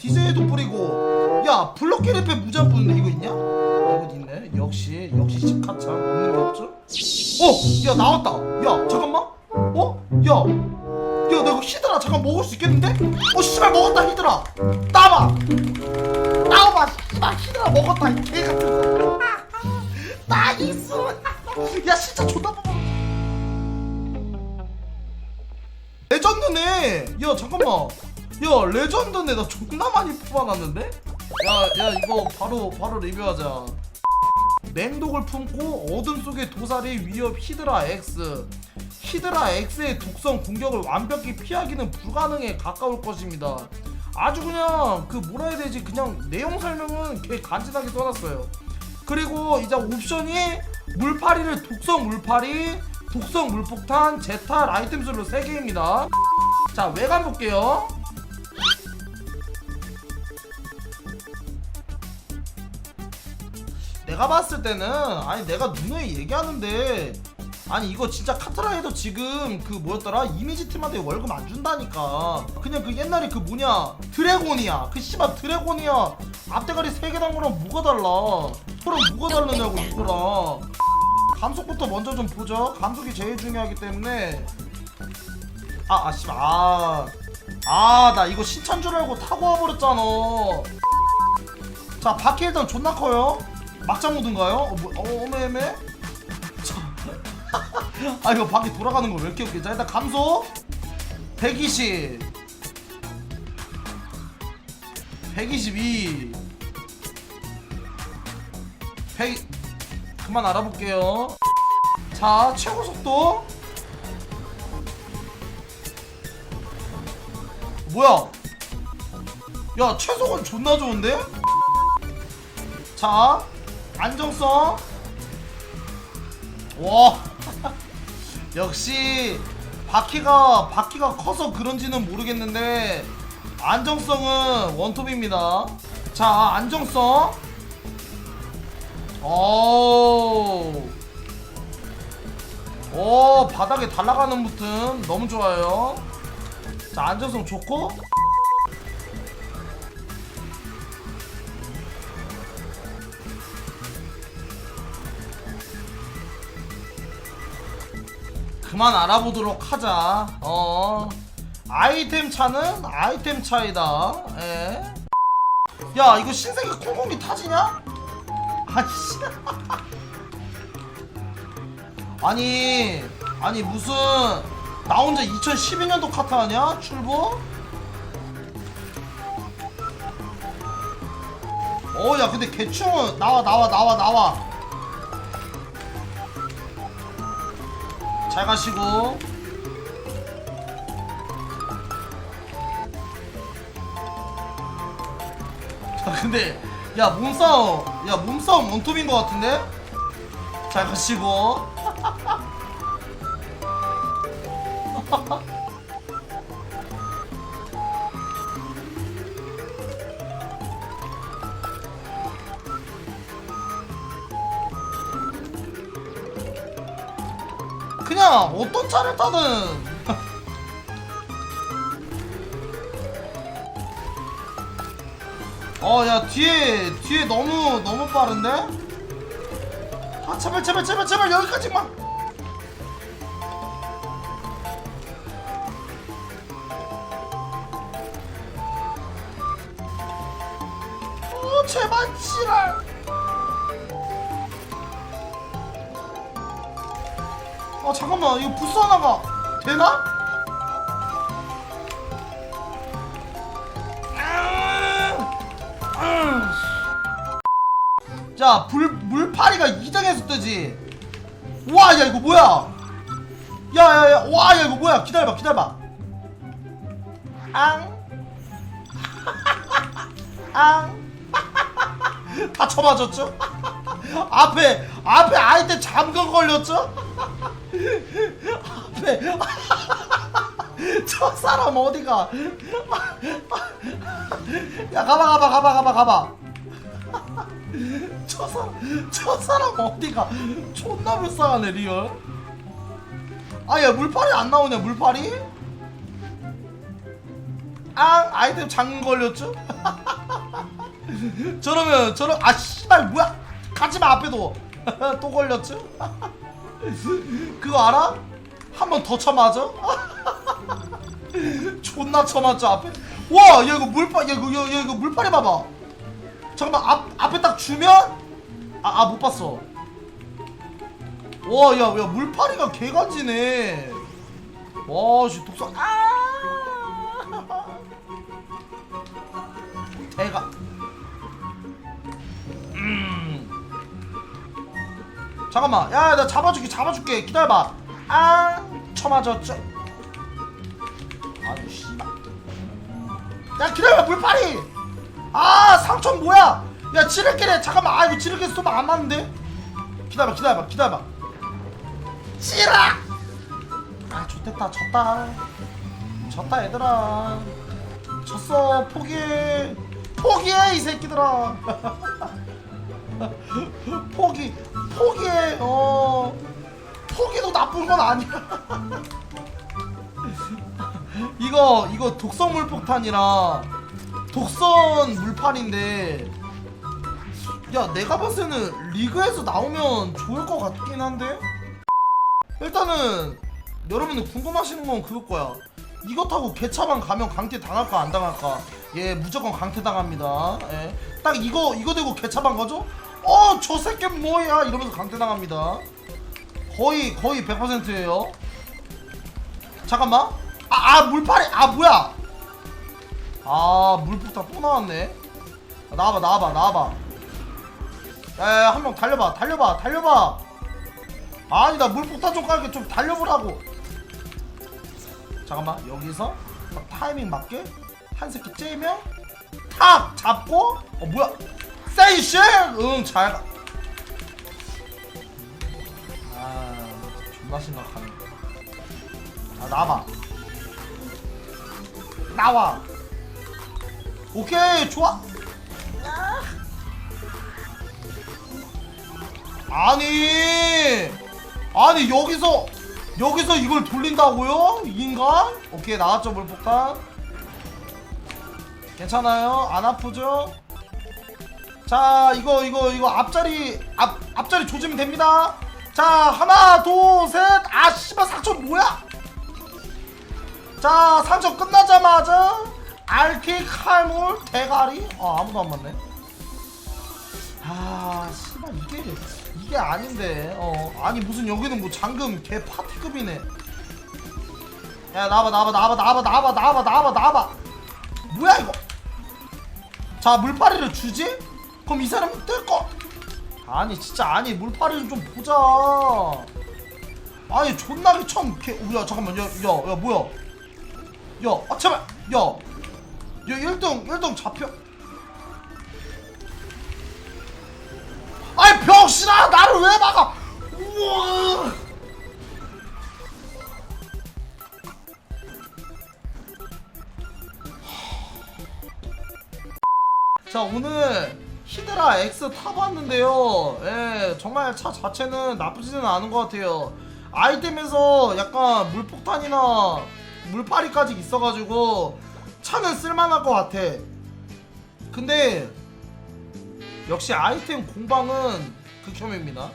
디제이도 뿌리고 야 블럭캐리페 무장 뿌는데 이거 있냐? 아, 이거 있네 역시 역시 집카창 없는 게 없죠? 어! 야 나왔다 야 잠깐만 어? 야 야, 나 이거 히드라 잠깐 먹을 수 있겠는데? 어, 씨발 먹었다 히드라. 따봐. 따봐. 씨발 히드라 먹었다 이 개 같은 거. 나이스. 야, 진짜 존나 뽑아. 레전드네. 야, 잠깐만. 야, 레전드네. 나 존나 많이 뽑아놨는데? 야, 야, 이거 바로 바로 리뷰하자. 맹독을 품고 어둠 속의 도살이 위협 히드라 X. 히드라 X의 독성 공격을 완벽히 피하기는 불가능에 가까울 것입니다. 아주 그냥 그 뭐라 해야 되지 그냥 내용 설명은 개 간지나게 써놨어요. 그리고 이제 옵션이 물파리를 독성 물파리, 독성 물폭탄, 제탈 아이템술로 3개입니다. 자 외관 볼게요. 내가 봤을 때는 아니 내가 눈에 얘기하는데 아니 이거 진짜 카트라이더 지금 그 뭐였더라? 이미지 팀한테 월급 안 준다니까. 그냥 그 옛날에 그 뭐냐? 드래곤이야. 그 씨발 드래곤이야. 앞대가리 세개단 거랑 뭐가 달라? 그럼 뭐가 다르냐고 이거랑 감속부터 먼저 좀 보죠. 감속이 제일 중요하기 때문에. 아 아 씨발. 아아나 이거 신찬 줄 알고 타고 와버렸잖아. 자 바퀴 일단 존나 커요 막장 모드인가요? 어, 뭐, 어 어메메? 아 이거 바퀴 돌아가는 거 왜 이렇게 웃겨? 자 일단 감소. 120 122 100 그만 알아볼게요. 자 최고 속도. 뭐야? 야 최소건 존나 좋은데? 자 안정성. 와. 역시 바퀴가 바퀴가 커서 그런지는 모르겠는데 안정성은 원톱입니다. 자 안정성. 오, 오 바닥에 달라가는 무튼 너무 좋아요. 자 안정성 좋고 그만 알아보도록 하자. 어. 아이템 차는 아이템 차이다. 예. 야, 이거 신세계 콩콩이 타지냐? 아씨. 아니, 아니 무슨 나 혼자 2012년도 카트 아니야? 출보? 어, 야, 근데 개충은 나와, 나와, 나와, 나와. 잘 가시고. 자 근데 야 몸싸움 야 몸싸움 원톱인 것 같은데? 잘 가시고 그냥 어떤 차를 타든. 어 야 뒤에 뒤에 너무 너무 빠른데? 아 제발 제발 제발 제발 여기까지만. 어 제발 지랄 아 잠깐만 이거 부스 하나가 되나? 자, 불, 물파리가 2등에서 뜨지. 와, 야, 이거 뭐야? 야, 야, 야, 와, 야, 이거 뭐야? 기다려봐, 기다려봐. 앙. 앙. 다 쳐맞았죠? 앞에, 앞에 아이템 잠금 걸렸죠? 앞에. 저 사람 어디가? 야, 가봐, 가봐, 가봐, 가봐, 가봐. 저 사람 저 사람 어디가 존나 불쌍하네 리얼 아야 물파리 안 나오냐 물파리 아 아이템 장인 걸렸죠? 저러면 저러 아 씨발 뭐야 가지마 앞에도 또 걸렸죠? 그거 알아? 한 번 더 쳐맞아? 존나 쳐맞죠 앞에? 와, 야 이거 물파, 야 이거, 야, 야, 이거 물파리 봐봐. 잠깐만 앞 앞에 딱 주면 아 아 못 봤어. 와, 야, 야 물파리가 개간지네. 와, 씨 독성 아. 대가. 잠깐만, 야, 나 잡아줄게, 잡아줄게. 기다려봐. 아, 쳐맞았죠. 아유 씨발. 야 기다려 물파리. 아 상처 뭐야? 야 지름길에 잠깐만. 아 이거 지름길 쏘면 안 맞는데? 기다려봐 기다려봐 기다려봐. 찌라! 아 좋됐다. 졌다. 졌다 얘들아. 졌어 포기해. 포기해 이 새끼들아 포기 포기해 어. 포기도 나쁜 건 아니야. 이거 이거 독성 물폭탄이라 독성 물판인데 야 내가 봤을 때는 리그에서 나오면 좋을 것 같긴 한데? 일단은 여러분들 궁금하시는 건 그럴 거야. 이거 타고 개차만 가면 강퇴 당할까 안 당할까? 예 무조건 강퇴 당합니다. 예. 딱 이거 이거 대고 개차만 가죠 어 저 새끼 뭐야? 이러면서 강퇴 당합니다. 거의 거의 100%예요. 잠깐만. 아, 아 물파리. 아 뭐야? 아 물폭탄 또 나왔네. 아, 나와봐 나와봐 나와봐. 야야야 한명 달려봐 달려봐 달려봐. 아니 나 물폭탄 좀 깔게 좀 달려보라고. 잠깐만 여기서 딱 타이밍 맞게 한 새끼 째면 탁 잡고 어 뭐야 세이쉬 응잘 가 아 존나 심각하네. 아 나와봐. 나와. 오케이 좋아. 아니 아니 여기서 여기서 이걸 돌린다고요? 인간? 오케이 나왔죠 물폭탄. 괜찮아요? 안 아프죠 자 이거 이거 이거 앞자리 앞 앞자리 조지면 됩니다. 자 하나 둘셋아 씨발 사천 뭐야? 자 상처 끝나자마자 알킥 칼물 대가리. 어 아무도 안 맞네. 아 씨발 이게 이게 아닌데. 어 아니 무슨 여기는 뭐 잠금 개 파티급이네. 야 나와봐 나와봐 나와봐 나와봐 나와봐 나와봐 나와봐 나와봐. 뭐야 이거? 자 물파리를 주지? 그럼 이 사람 뜰거 아니 진짜 아니 물파리를 좀 보자 아니 존나게 처음 개, 어, 야 잠깐만 야야 야, 야, 뭐야 야, 아 제발, 야, 야 1등, 1등 잡혀. 아이 병신아, 나를 왜 막아? 우와. 자 오늘 히드라 X 타봤는데요. 예, 정말 차 자체는 나쁘지는 않은 것 같아요. 아이템에서 약간 물폭탄이나 물파리까지 있어가지고 차는 쓸만할 것 같아. 근데 역시 아이템 공방은 극혐입니다.